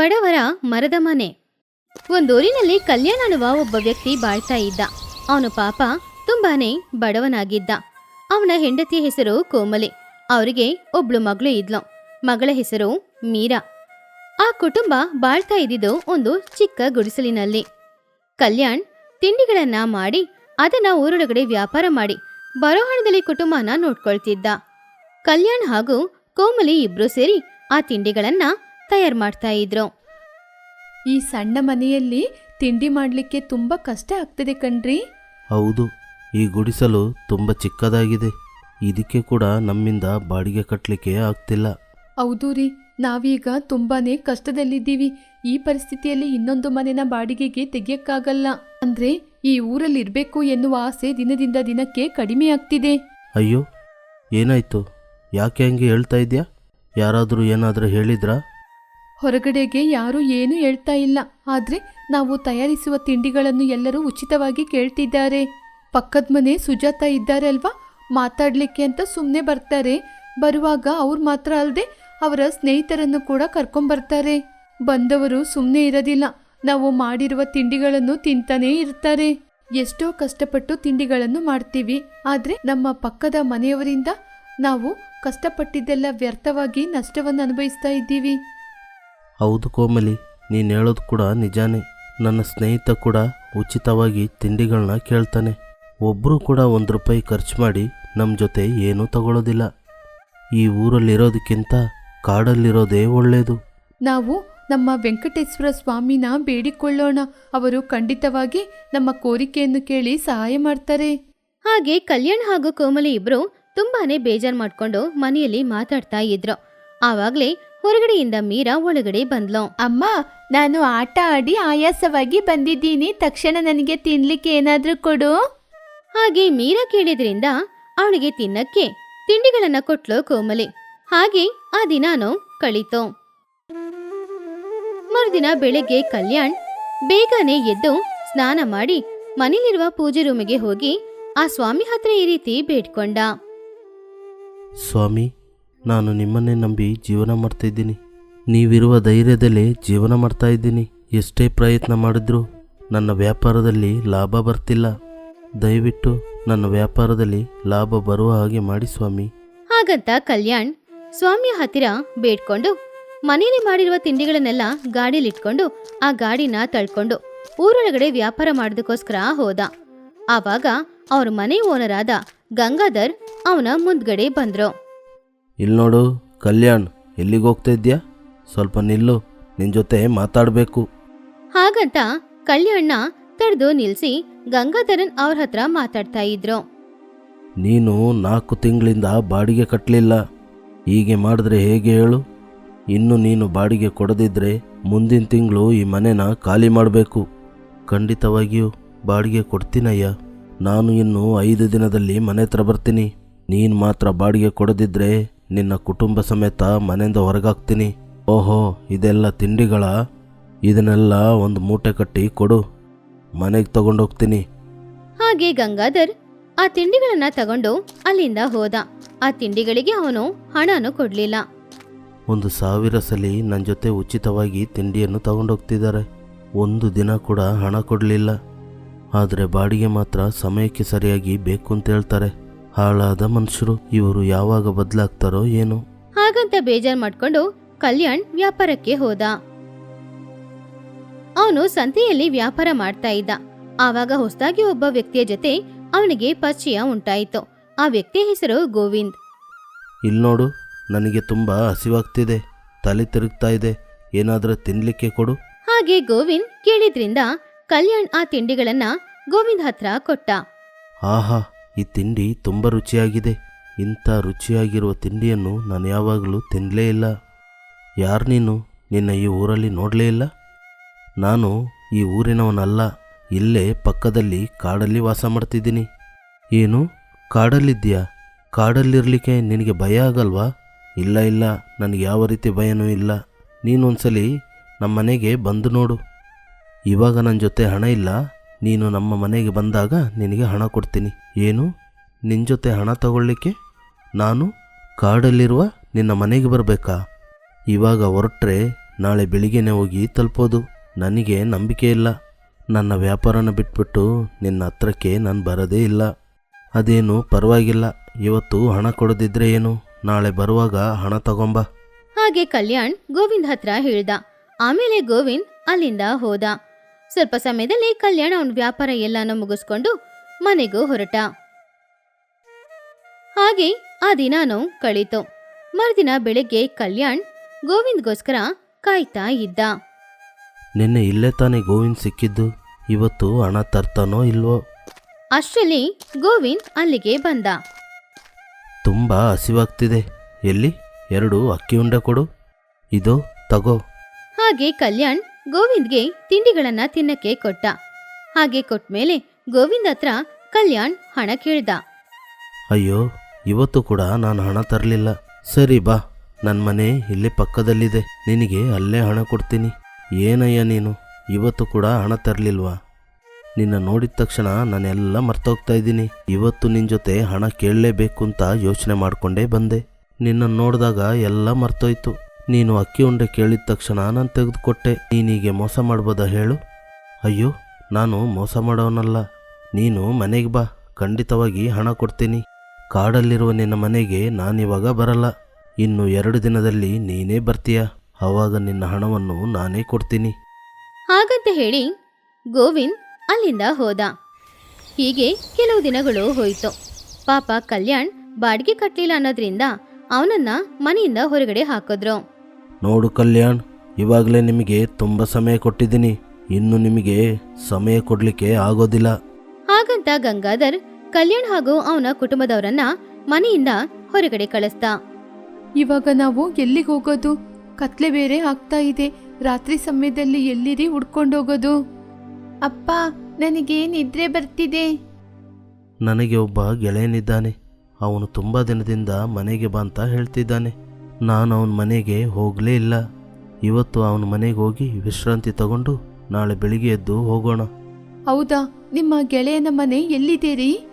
ಬಡವರ ಮರದ ಮನೆ. ಒಂದೂರಿನಲ್ಲಿ ಕಲ್ಯಾಣ ಅನ್ನುವ ಒಬ್ಬ ವ್ಯಕ್ತಿ ಬಾಳ್ತಾ ಇದ್ದ. ಅವನು ಪಾಪ ತುಂಬಾನೇ ಬಡವನಾಗಿದ್ದ. ಅವನ ಹೆಂಡತಿ ಹೆಸರು ಕೋಮಲಿ. ಅವರಿಗೆ ಒಬ್ಳು ಮಗಳು ಇದ್ಲು. ಮಗಳ ಹೆಸರು ಮೀರಾ. ಆ ಕುಟುಂಬ ಬಾಳ್ತಾ ಇದ್ದಿದ್ದು ಒಂದು ಚಿಕ್ಕ ಗುಡಿಸಲಿನಲ್ಲಿ. ಕಲ್ಯಾಣ್ ತಿಂಡಿಗಳನ್ನ ಮಾಡಿ, ಅದನ್ನ ಊರೊಳಗಡೆ ವ್ಯಾಪಾರ ಮಾಡಿ, ಬರೋ ಹಣದಲ್ಲಿ ಕುಟುಂಬನ ನೋಡ್ಕೊಳ್ತಿದ್ದ. ಕಲ್ಯಾಣ್ ಹಾಗೂ ಕೋಮಲಿ ಇಬ್ರು ಸೇರಿ ಆ ತಿಂಡಿಗಳನ್ನ ತಯಾರು ಮಾಡ್ತಾ ಇದ್ರು. ಈ ಸಣ್ಣ ಮನೆಯಲ್ಲಿ ತಿಂಡಿ ಮಾಡಲಿಕ್ಕೆ ತುಂಬ ಕಷ್ಟ ಆಗ್ತದೆ ಕಣ್ರಿ. ಹೌದು ಈ ಗುಡಿಸಲು ತುಂಬ ಚಿಕ್ಕದಾಗಿದೆ. ಇದಕ್ಕೆ ಕೂಡ ನಮ್ಮಿಂದ ಬಾಡಿಗೆ ಕಟ್ಟಲಿಕ್ಕೆ ಆಗ್ತಿಲ್ಲ. ಹೌದು ರೀ ನಾವೀಗ ತುಂಬಾನೇ ಕಷ್ಟದಲ್ಲಿದ್ದೀವಿ. ಈ ಪರಿಸ್ಥಿತಿಯಲ್ಲಿ ಇನ್ನೊಂದು ಮನೆನ ಬಾಡಿಗೆಗೆ ತೆಗಿಯಕ್ಕಾಗಲ್ಲ. ಅಂದ್ರೆ ಈ ಊರಲ್ಲಿ ಇರಬೇಕು ಎನ್ನುವ ಆಸೆ ದಿನದಿಂದ ದಿನಕ್ಕೆ ಕಡಿಮೆ ಆಗ್ತಿದೆ. ಅಯ್ಯೋ ಏನಾಯ್ತು? ಯಾಕೆ ಹಂಗೆ ಹೇಳ್ತಾ ಇದ್ಯಾ? ಯಾರಾದರೂ ಏನಾದರೂ ಹೇಳಿದ್ರಾ? ಹೊರಗಡೆಗೆ ಯಾರೂ ಏನೂ ಹೇಳ್ತಾ ಇಲ್ಲ. ಆದರೆ ನಾವು ತಯಾರಿಸುವ ತಿಂಡಿಗಳನ್ನು ಎಲ್ಲರೂ ಉಚಿತವಾಗಿ ಕೇಳ್ತಿದ್ದಾರೆ. ಪಕ್ಕದ ಮನೆ ಸುಜಾತ ಇದ್ದಾರೆ ಅಲ್ವಾ? ಮಾತಾಡಲಿಕ್ಕೆ ಅಂತ ಸುಮ್ಮನೆ ಬರ್ತಾರೆ. ಬರುವಾಗ ಅವ್ರು ಮಾತ್ರ ಅಲ್ಲದೆ ಅವರ ಸ್ನೇಹಿತರನ್ನು ಕೂಡ ಕರ್ಕೊಂಬರ್ತಾರೆ ಬಂದವರು ಸುಮ್ಮನೆ ಇರೋದಿಲ್ಲ. ನಾವು ಮಾಡಿರುವ ತಿಂಡಿಗಳನ್ನು ತಿಂತಾನೇ ಇರ್ತಾರೆ. ಎಷ್ಟೋ ಕಷ್ಟಪಟ್ಟು ತಿಂಡಿಗಳನ್ನು ಮಾಡ್ತೀವಿ. ಆದರೆ ನಮ್ಮ ಪಕ್ಕದ ಮನೆಯವರಿಂದ ನಾವು ಕಷ್ಟಪಟ್ಟಿದ್ದೆಲ್ಲ ವ್ಯರ್ಥವಾಗಿ ನಷ್ಟವನ್ನು ಅನುಭವಿಸ್ತಾ ಇದ್ದೀವಿ. ಹೌದು ಕೋಮಲಿ ನೀನು ಹೇಳೋದು ಕೂಡ ನಿಜಾನೇ. ನನ್ನ ಸ್ನೇಹಿತ ಕೂಡ ಉಚಿತವಾಗಿ ತಿಂಡಿಗಳನ್ನ ಕೇಳ್ತಾನೆ. ಒಬ್ಬರು ಕೂಡ ಒಂದು ರೂಪಾಯಿ ಖರ್ಚು ಮಾಡಿ ನಮ್ಮ ಜೊತೆ ಏನೂ ತಗೊಳ್ಳೋದಿಲ್ಲ ಈ ಊರಲ್ಲಿರೋದಕ್ಕಿಂತ ಕಾಡಲ್ಲಿರೋದೇ ಒಳ್ಳೆಯದು ನಾವು ನಮ್ಮ ವೆಂಕಟೇಶ್ವರ ಸ್ವಾಮಿನ ಬೇಡಿಕೊಳ್ಳೋಣ. ಅವರು ಖಂಡಿತವಾಗಿ ನಮ್ಮ ಕೋರಿಕೆಯನ್ನು ಕೇಳಿ ಸಹಾಯ ಮಾಡ್ತಾರೆ. ಹಾಗೆ ಕಲ್ಯಾಣ್ ಹಾಗೂ ಕೋಮಲಿ ಇಬ್ರು ತುಂಬಾನೇ ಬೇಜಾರ್ ಮಾಡ್ಕೊಂಡು ಮನೆಯಲ್ಲಿ ಮಾತಾಡ್ತಾ ಇದ್ರು. ಆವಾಗ್ಲೇ ಹೊರಗಡೆಯಿಂದ ಮೀರಾ ಒಳಗಡೆ ಬಂದ್ಲು. ಅಮ್ಮ ನಾನು ಆಟ ಆಡಿ ಆಯಾಸವಾಗಿ ಬಂದಿದ್ದೀನಿ. ತಕ್ಷಣ ನನಗೆ ತಿನ್ಲಿಕ್ಕೆ ಏನಾದ್ರೂ ಕೊಡು. ಹಾಗೆ ಮೀರಾ ಕೇಳಿದ್ರಿಂದ ಅವಳಿಗೆ ತಿನ್ನಕ್ಕೆ ತಿಂಡಿಗಳನ್ನ ಕೊಟ್ಲು ಕೋಮಲಿ. ಹಾಗೆ ಆ ದಿನಾನು ಕಳೀತು. ಮರುದಿನ ಬೆಳಗ್ಗೆ ಕಲ್ಯಾಣ್ ಬೇಗನೆ ಎದ್ದು ಸ್ನಾನ ಮಾಡಿ ಮನೆಯಲ್ಲಿರುವ ಪೂಜೆ ರೂಮಿಗೆ ಹೋಗಿ ಆ ಸ್ವಾಮಿ ಹತ್ರ ಈ ರೀತಿ ಬೇಡ್ಕೊಂಡ. ಸ್ವಾಮಿ ನಾನು ನಿಮ್ಮನ್ನೇ ನಂಬಿ ಜೀವನ ಮಾಡ್ತಾಯಿದ್ದೀನಿ ನೀವಿರುವ ಧೈರ್ಯದಲ್ಲೇ ಜೀವನ ಮಾಡ್ತಾ ಇದ್ದೀನಿ. ಎಷ್ಟೇ ಪ್ರಯತ್ನ ಮಾಡಿದ್ರು ನನ್ನ ವ್ಯಾಪಾರದಲ್ಲಿ ಲಾಭ ಬರ್ತಿಲ್ಲ. ದಯವಿಟ್ಟು ನನ್ನ ವ್ಯಾಪಾರದಲ್ಲಿ ಲಾಭ ಬರುವ ಹಾಗೆ ಮಾಡಿ ಸ್ವಾಮಿ. ಹಾಗಂತ ಕಲ್ಯಾಣ್ ಸ್ವಾಮಿಯ ಹತ್ತಿರ ಬೇಡ್ಕೊಂಡು ಮನೆಯಲ್ಲಿ ಮಾಡಿರುವ ತಿಂಡಿಗಳನ್ನೆಲ್ಲ ಗಾಡಿಲಿಟ್ಕೊಂಡು ಆ ಗಾಡಿನ ತಳ್ಕೊಂಡು ಊರೊಳಗಡೆ ವ್ಯಾಪಾರ ಮಾಡೋದಕ್ಕೋಸ್ಕರ ಹೋದ. ಆವಾಗ ಅವ್ರ ಮನೆ ಓನರ್ ಆದ ಗಂಗಾಧರ್ ಅವನ ಮುಂದ್ಗಡೆ ಬಂದ್ರು. ಇಲ್ಲಿ ನೋಡು ಕಲ್ಯಾಣ್ ಎಲ್ಲಿಗೆ ಹೋಗ್ತಾ ಇದ್ಯಾ? ಸ್ವಲ್ಪ ನಿಲ್ಲು ನಿನ್ನ ಜೊತೆ ಮಾತಾಡಬೇಕು. ಹಾಗಂತ ಕಲ್ಯಾಣ್ನ ತಡೆದು ನಿಲ್ಸಿ ಗಂಗಾಧರನ್ ಅವ್ರ ಹತ್ರ ಮಾತಾಡ್ತಾ ಇದ್ರು. ನೀನು ನಾಲ್ಕು ತಿಂಗಳಿಂದ ಬಾಡಿಗೆ ಕಟ್ಟಲಿಲ್ಲ ಹೀಗೆ ಮಾಡಿದ್ರೆ ಹೇಗೆ ಹೇಳು? ಇನ್ನು ನೀನು ಬಾಡಿಗೆ ಕೊಡದಿದ್ರೆ ಮುಂದಿನ ತಿಂಗಳು ಈ ಮನೆನ ಖಾಲಿ ಮಾಡಬೇಕು. ಖಂಡಿತವಾಗಿಯೂ ಬಾಡಿಗೆ ಕೊಡ್ತೀನಯ್ಯ. ನಾನು ಇನ್ನು ಐದು ದಿನದಲ್ಲಿ ಮನೆ ಹತ್ರ ಬರ್ತೀನಿ. ನೀನು ಮಾತ್ರ ಬಾಡಿಗೆ ಕೊಡದಿದ್ರೆ ನಿನ್ನ ಕುಟುಂಬ ಸಮೇತ ಮನೆಯಿಂದ ಹೊರಗಾಗ್ತೀನಿ. ಓಹೋ ಇದೆಲ್ಲ ತಿಂಡಿಗಳ? ಇದನ್ನೆಲ್ಲ ಒಂದು ಮೂಟೆ ಕಟ್ಟಿ ಕೊಡು. ಮನೆಗೆ ತಗೊಂಡೋಗ್ತೀನಿ. ಹಾಗೆ ಗಂಗಾಧರ್ ಆ ತಿಂಡಿಗಳನ್ನ ತಗೊಂಡು ಅಲ್ಲಿಂದ ಹೋದ. ಆ ತಿಂಡಿಗಳಿಗೆ ಅವನು ಹಣನು ಕೊಡ್ಲಿಲ್ಲ. ಒಂದು ಸಾವಿರ ಸಲ ನನ್ನ ಜೊತೆ ಉಚಿತವಾಗಿ ತಿಂಡಿಯನ್ನು ತಗೊಂಡೋಗ್ತಿದ್ದಾರೆ. ಒಂದು ದಿನ ಕೂಡ ಹಣ ಕೊಡಲಿಲ್ಲ. ಆದರೆ ಬಾಡಿಗೆ ಮಾತ್ರ ಸಮಯಕ್ಕೆ ಸರಿಯಾಗಿ ಬೇಕು ಅಂತ ಹೇಳ್ತಾರೆ. ಹಾಳಾದ ಮನುಷ್ಯರು ಇವರು ಯಾವಾಗ ಬದಲಾಗ್ತಾರೋ ಏನು? ಹಾಗಂತ ಬೇಜಾರ್ ಮಾಡ್ಕೊಂಡು ಕಲ್ಯಾಣ್ ವ್ಯಾಪಾರಕ್ಕೆ ಹೋದ. ಅವನು ಸಂತೆಯಲ್ಲಿ ವ್ಯಾಪಾರ ಮಾಡ್ತಾ ಇದ್ದ. ಆವಾಗ ಹೊಸದಾಗಿ ಒಬ್ಬ ವ್ಯಕ್ತಿಯ ಜೊತೆ ಅವನಿಗೆ ಪರಿಚಯ ಉಂಟಾಯಿತು. ಆ ವ್ಯಕ್ತಿಯ ಹೆಸರು ಗೋವಿಂದ್. ಇಲ್ಲಿ ನೋಡು ನನಗೆ ತುಂಬ ಹಸಿವಾಗ್ತಿದೆ ತಲೆ ತಿರುಗ್ತಾ ಇದೆ ಏನಾದರೂ ತಿನ್ನಲಿಕ್ಕೆ ಕೊಡು. ಹಾಗೆ ಗೋವಿಂದ್ ಕೇಳಿದ್ರಿಂದ ಕಲ್ಯಾಣ್ ಆ ತಿಂಡಿಗಳನ್ನ ಗೋವಿಂದ್ ಹತ್ರ ಕೊಟ್ಟ. ಆಹಾ ಈ ತಿಂಡಿ ತುಂಬ ರುಚಿಯಾಗಿದೆ. ಇಂಥ ರುಚಿಯಾಗಿರುವ ತಿಂಡಿಯನ್ನು ನಾನು ಯಾವಾಗಲೂ ತಿನ್ನಲೇ ಇಲ್ಲ. ಯಾರು ನೀನು? ನಿನ್ನ ಈ ಊರಲ್ಲಿ ನೋಡಲೇ ಇಲ್ಲ? ನಾನು ಈ ಊರಿನವನಲ್ಲ. ಇಲ್ಲೇ ಪಕ್ಕದಲ್ಲಿ ಕಾಡಲ್ಲಿ ವಾಸ ಮಾಡ್ತಿದ್ದೀನಿ. ಏನು? ಕಾಡಲ್ಲಿದ್ದೀಯಾ? ಕಾಡಲ್ಲಿರಲಿಕ್ಕೆ ನಿನಗೆ ಭಯ ಆಗಲ್ವಾ? ಇಲ್ಲ ಇಲ್ಲ. ನನಗೆ ಯಾವ ರೀತಿ ಭಯನೂ ಇಲ್ಲ. ನೀನೊಂದ್ಸಲಿ ನಮ್ಮ ಮನೆಗೆ ಬಂದು ನೋಡು. ಇವಾಗ ನನ್ನ ಜೊತೆ ಹಣ ಇಲ್ಲ. ನೀನು ನಮ್ಮ ಮನೆಗೆ ಬಂದಾಗ ನಿನಗೆ ಹಣ ಕೊಡ್ತೀನಿ. ಏನು? ನಿನ್ನ ಜೊತೆ ಹಣ ತಗೊಳ್ಳಿಕ್ಕೆ? ನಾನು ಕಾಡಲ್ಲಿರುವ ನಿನ್ನ ಮನೆಗೆ ಬರಬೇಕಾ? ಇವಾಗ ಹೊರಟ್ರೆ ನಾಳೆ ಬೆಳಿಗ್ಗೆನೇ ಹೋಗಿ ತಲುಪೋದು. ನನಗೆ ನಂಬಿಕೆ ಇಲ್ಲ. ನನ್ನ ವ್ಯಾಪಾರನ ಬಿಟ್ಬಿಟ್ಟು ನಿನ್ನ ಹತ್ರಕ್ಕೆ ನಾನು ಬರೋದೇ ಇಲ್ಲ. ಅದೇನು ಪರವಾಗಿಲ್ಲ. ಇವತ್ತು ಹಣ ಕೊಡದಿದ್ರೆ ಏನು? ನಾಳೆ ಬರುವಾಗ ಹಣ ತಗೊಂಬ. ಹಾಗೆ ಕಲ್ಯಾಣ್ ಗೋವಿಂದ್ ಹತ್ರ ಹೇಳ್ದ. ಆಮೇಲೆ ಗೋವಿಂದ್ ಅಲ್ಲಿಂದ ಹೋದ. ಸ್ವಲ್ಪ ಸಮಯದಲ್ಲಿ ಕಲ್ಯಾಣ ಅವನ ವ್ಯಾಪಾರ ಎಲ್ಲಾನು ಮುಗಿಸ್ಕೊಂಡು ಮನೆಗೂ ಹೊರಟ. ಹಾಗೆ ಆ ದಿನಾನು ಕಳೀತು. ಮರುದಿನ ಬೆಳಗ್ಗೆ ಕಲ್ಯಾಣ್ ಗೋವಿಂದ್ಗೋಸ್ಕರ ಕಾಯ್ತಾ ಇದ್ದ. ನಿನ್ನೆ ಇಲ್ಲೇ ತಾನೇ ಗೋವಿಂದ್ ಸಿಕ್ಕಿದ್ದು? ಇವತ್ತು ಹಣ ತರ್ತಾನೋ ಇಲ್ವೋ? ಅಷ್ಟರಲ್ಲಿ ಗೋವಿಂದ್ ಅಲ್ಲಿಗೆ ಬಂದ. ತುಂಬ ಹಸಿವಾಗ್ತಿದೆ. ಎಲ್ಲಿ? ಎರಡು ಅಕ್ಕಿ ಉಂಡೆ ಕೊಡು. ಇದು ತಗೋ. ಹಾಗೆ ಕಲ್ಯಾಣ್ ಗೋವಿಂದ್ಗೆ ತಿಂಡಿಗಳನ್ನ ತಿನ್ನಕ್ಕೆ ಕೊಟ್ಟ. ಹಾಗೆ ಕೊಟ್ಮೇಲೆ ಗೋವಿಂದ್ ಹತ್ರ ಕಲ್ಯಾಣ್ ಹಣ ಕೇಳ್ದ. ಅಯ್ಯೋ, ಇವತ್ತು ಕೂಡ ನಾನು ಹಣ ತರಲಿಲ್ಲ. ಸರಿ ಬಾ ನನ್ನ ಮನೆ ಇಲ್ಲಿ ಪಕ್ಕದಲ್ಲಿದೆ. ನಿನಗೆ ಅಲ್ಲೇ ಹಣ ಕೊಡ್ತೀನಿ. ಏನಯ್ಯ ನೀನು? ಇವತ್ತು ಕೂಡ ಹಣ ತರಲಿಲ್ವಾ? ನಿನ್ನ ನೋಡಿದ ತಕ್ಷಣ ನಾನೆಲ್ಲ ಮರ್ತೋಗ್ತಾ ಇದ್ದೀನಿ. ಇವತ್ತು ನಿನ್ನ ಜೊತೆ ಹಣ ಕೇಳಲೇಬೇಕು ಅಂತ ಯೋಚನೆ ಮಾಡಿಕೊಂಡೇ ಬಂದೆ. ನಿನ್ನನ್ನು ನೋಡಿದಾಗ ಎಲ್ಲ ಮರ್ತೋಯ್ತು. ನೀನು ಅಕ್ಕಿ ಉಂಡೆ ಕೇಳಿದ ತಕ್ಷಣ ನಾನು ತೆಗೆದುಕೊಟ್ಟೆ. ನೀನೀಗೆ ಮೋಸ ಮಾಡ್ಬೋದಾ ಹೇಳು? ಅಯ್ಯೋ, ನಾನು ಮೋಸ ಮಾಡೋನಲ್ಲ. ನೀನು ಮನೆಗೆ ಬಾ, ಖಂಡಿತವಾಗಿ ಹಣ ಕೊಡ್ತೀನಿ. ಕಾಡಲ್ಲಿರುವ ನಿನ್ನ ಮನೆಗೆ ನಾನಿವಾಗ ಬರಲ್ಲ. ಇನ್ನು ಎರಡು ದಿನದಲ್ಲಿ ನೀನೇ ಬರ್ತೀಯ? ಆವಾಗ ನಿನ್ನ ಹಣವನ್ನು ನಾನೇ ಕೊಡ್ತೀನಿ. ಹಾಗಂತ ಹೇಳಿ ಗೋವಿಂದ್ ಅಲ್ಲಿಂದ ಹೋದ. ಹೀಗೆ ಕೆಲವು ದಿನಗಳು ಹೋಯಿತು. ಪಾಪ ಕಲ್ಯಾಣ್ ಬಾಡಿಗೆ ಕಟ್ಟಲಿಲ್ಲ ಅನ್ನೋದ್ರಿಂದ ಅವನನ್ನ ಮನೆಯಿಂದ ಹೊರಗಡೆ ಹಾಕಿದ್ರು. ನೋಡು ಕಲ್ಯಾಣ್ ಇವಾಗಲೇ ನಿಮಗೆ ತುಂಬ ಸಮಯ ಕೊಟ್ಟಿದ್ದೀನಿ. ಇನ್ನು ನಿಮಗೆ ಸಮಯ ಕೊಡಲಿಕ್ಕೆ ಆಗೋದಿಲ್ಲ. ಹಾಗಂತ ಗಂಗಾಧರ್ ಕಲ್ಯಾಣ್ ಹಾಗೂ ಅವನ ಕುಟುಂಬದವರನ್ನ ಮನೆಯಿಂದ ಹೊರಗಡೆ ಕಳಿಸ್ತ ಇವಾಗ ನಾವು ಎಲ್ಲಿಗೆ ಹೋಗೋದು? ಕತ್ಲೆ ಬೇರೆ ಆಗ್ತಾ ಇದೆ. ರಾತ್ರಿ ಸಮಯದಲ್ಲಿ ಎಲ್ಲಿರಿ ಹುಡ್ಕೊಂಡು ಹೋಗೋದು? ಅಪ್ಪ ನನಗೆ ನಿದ್ರೆ ಬರ್ತಿದೆ? ನನಗೆ ಒಬ್ಬ ಗೆಳೆಯನಿದ್ದಾನೆ. ಅವನು ತುಂಬ ದಿನದಿಂದ ಮನೆಗೆ ಬಂತ ಹೇಳ್ತಿದ್ದಾನೆ. ನಾನು ಅವನ ಮನೆಗೆ ಹೋಗಲೇ ಇಲ್ಲ. ಇವತ್ತು ಅವನ ಮನೆಗೆ ಹೋಗಿ ವಿಶ್ರಾಂತಿ ತಗೊಂಡು ನಾಳೆ ಬೆಳಿಗ್ಗೆ ಎದ್ದು ಹೋಗೋಣ. ಹೌದಾ? ನಿಮ್ಮ ಗೆಳೆಯನ ಮನೆ ಎಲ್ಲಿದೆ ರೀ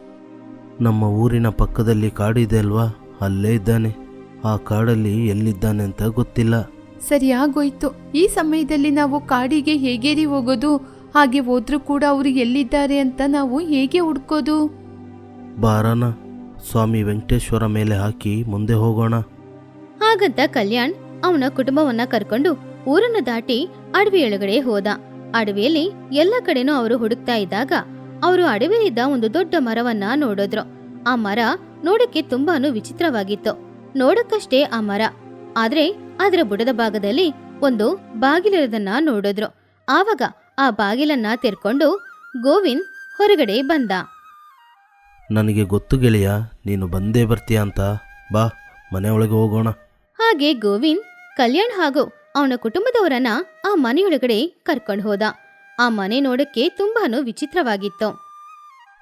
ನಮ್ಮ ಊರಿನ ಪಕ್ಕದಲ್ಲಿ ಕಾಡಿದೆ ಅಲ್ವಾ? ಅಲ್ಲೇ ಇದ್ದಾನೆ. ಆ ಕಾಡಲ್ಲಿ ಎಲ್ಲಿದ್ದಾನೆ ಅಂತ ಗೊತ್ತಿಲ್ಲ. ಸರಿಯಾಗೋಯ್ತು ಈ ಸಮಯದಲ್ಲಿ ನಾವು ಕಾಡಿಗೆ ಹೇಗೇರಿ ಹೋಗೋದು? ಹಾಗೆ ಹೋದ್ರೂ ಕೂಡ ಅವರು ಎಲ್ಲಿದ್ದಾರೆ ಅಂತ ನಾವು ಹೇಗೆ ಹುಡ್ಕೋದು? ಬಾರನ ಸ್ವಾಮಿ ವೆಂಕಟೇಶ್ವರ ಮೇಲೆ ಹಾಕಿ ಮುಂದೆ ಹೋಗೋಣ. ಹಾಗಂತ ಕಲ್ಯಾಣ್ ಅವನ ಕುಟುಂಬವನ್ನ ಕರ್ಕೊಂಡು ಊರನ್ನು ದಾಟಿ ಅಡವಿಯೊಳಗಡೆ ಹೋದ. ಅಡವಿಯಲ್ಲಿ ಎಲ್ಲ ಕಡೆನೂ ಅವರು ಹುಡುಕ್ತಾ ಇದ್ದಾಗ ಅವರು ಅಡವಿಯಲ್ಲಿದ್ದ ಒಂದು ದೊಡ್ಡ ಮರವನ್ನ ನೋಡಿದ್ರು. ಆ ಮರ ನೋಡಕ್ಕೆ ತುಂಬಾನು ವಿಚಿತ್ರವಾಗಿತ್ತು. ನೋಡಕ್ಕಷ್ಟೇ ಆ ಮರ. ಆದ್ರೆ ಅದರ ಬುಡದ ಭಾಗದಲ್ಲಿ ಒಂದು ಬಾಗಿಲಿರೋದನ್ನ ನೋಡಿದ್ರು. ಆವಾಗ ಆ ಬಾಗಿಲನ್ನ ತೆರ್ಕೊಂಡು ಗೋವಿಂದ್ ಹೊರಗಡೆ ಬಂದ. ನನಗೆ ಗೊತ್ತು ಗೆಳೆಯ ನೀನು ಬಂದೇ ಬರ್ತೀಯ ಅಂತ. ಬಾ ಮನೆಯೊಳಗೆ ಹೋಗೋಣ. ಹಾಗೆ ಗೋವಿಂದ್ ಕಲ್ಯಾಣ್ ಹಾಗೂ ಅವನ ಕುಟುಂಬದವರನ್ನ ಆ ಮನೆಯೊಳಗಡೆ ಕರ್ಕೊಂಡು ಹೋದ. ಆ ಮನೆ ನೋಡಕ್ಕೆ ತುಂಬಾನು ವಿಚಿತ್ರವಾಗಿತ್ತು.